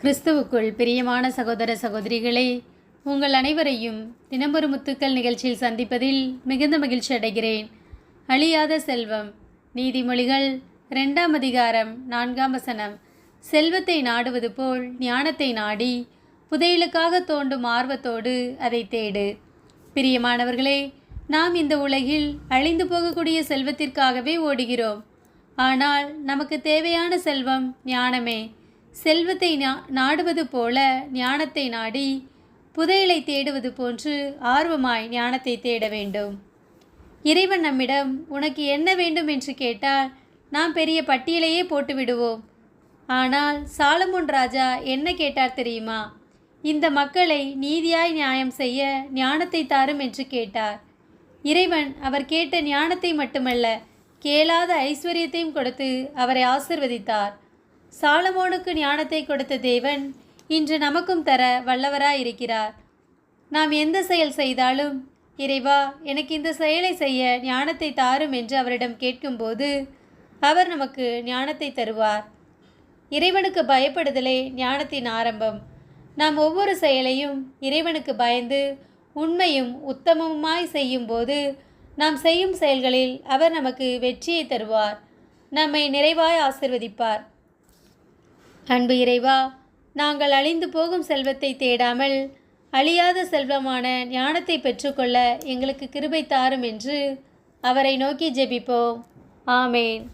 கிறிஸ்துவுக்குள் பிரியமான சகோதர சகோதரிகளே உங்கள் அனைவரையும் தினம்பொரு முத்துக்கள் நிகழ்ச்சியில் சந்திப்பதில் மிகுந்த மகிழ்ச்சி அடைகிறேன். அழியாத செல்வம் நீதிமொழிகள் ரெண்டாம் அதிகாரம் நான்காம் வசனம். செல்வத்தை நாடுவது போல் ஞானத்தை நாடி புதையலுக்காக தோண்டும் ஆர்வத்தோடு அதை தேடு. பிரியமானவர்களே நாம் இந்த உலகில் அழிந்து போகக்கூடிய செல்வத்திற்காகவே ஓடுகிறோம். ஆனால் நமக்கு தேவையான செல்வம் ஞானமே. செல்வத்தை நா- நாடுவது போல ஞானத்தை நாடி புதையலை தேடுவது போன்று ஆர்வமாய் ஞானத்தை தேட வேண்டும். இறைவன் நம்மிடம் உனக்கு என்ன வேண்டும்? என்று கேட்டால் நாம் பெரிய பட்டியலையே போட்டு விடுவோம். ஆனால் சாலமுன் ராஜா என்ன கேட்டார் தெரியுமா? இந்த மக்களை நீதியாய் நியாயம் செய்ய ஞானத்தை தாரும் என்று கேட்டார். இறைவன் அவர் கேட்ட ஞானத்தை மட்டுமல்ல கேளாத ஐஸ்வர்யத்தையும் கொடுத்து அவரை ஆசிர்வதித்தார். சாலமோனுக்கு ஞானத்தை கொடுத்த தேவன் இன்று நமக்கும் தர வல்லவராயிருக்கிறார். நாம் எந்த செயல் செய்தாலும் இறைவா எனக்கு இந்த செயலை செய்ய ஞானத்தை தாரும் என்று அவரிடம் கேட்கும்போது அவர் நமக்கு ஞானத்தை தருவார். இறைவனுக்கு பயப்படுதலே ஞானத்தின் ஆரம்பம். நாம் ஒவ்வொரு செயலையும் இறைவனுக்கு பயந்து உண்மையும் உத்தமமுமாய் செய்யும்போது நாம் செய்யும் செயல்களில் அவர் நமக்கு வெற்றியை தருவார். நம்மை நிறைவாய் ஆசிர்வதிப்பார். அன்பு இறைவா நாங்கள் அழிந்து போகும் செல்வத்தை தேடாமல் அழியாத செல்வமான ஞானத்தை பெற்றுக்கொள்ள எங்களுக்கு கிருபை தாரும் என்று அவரை நோக்கி ஜெபிப்போம். ஆமேன்.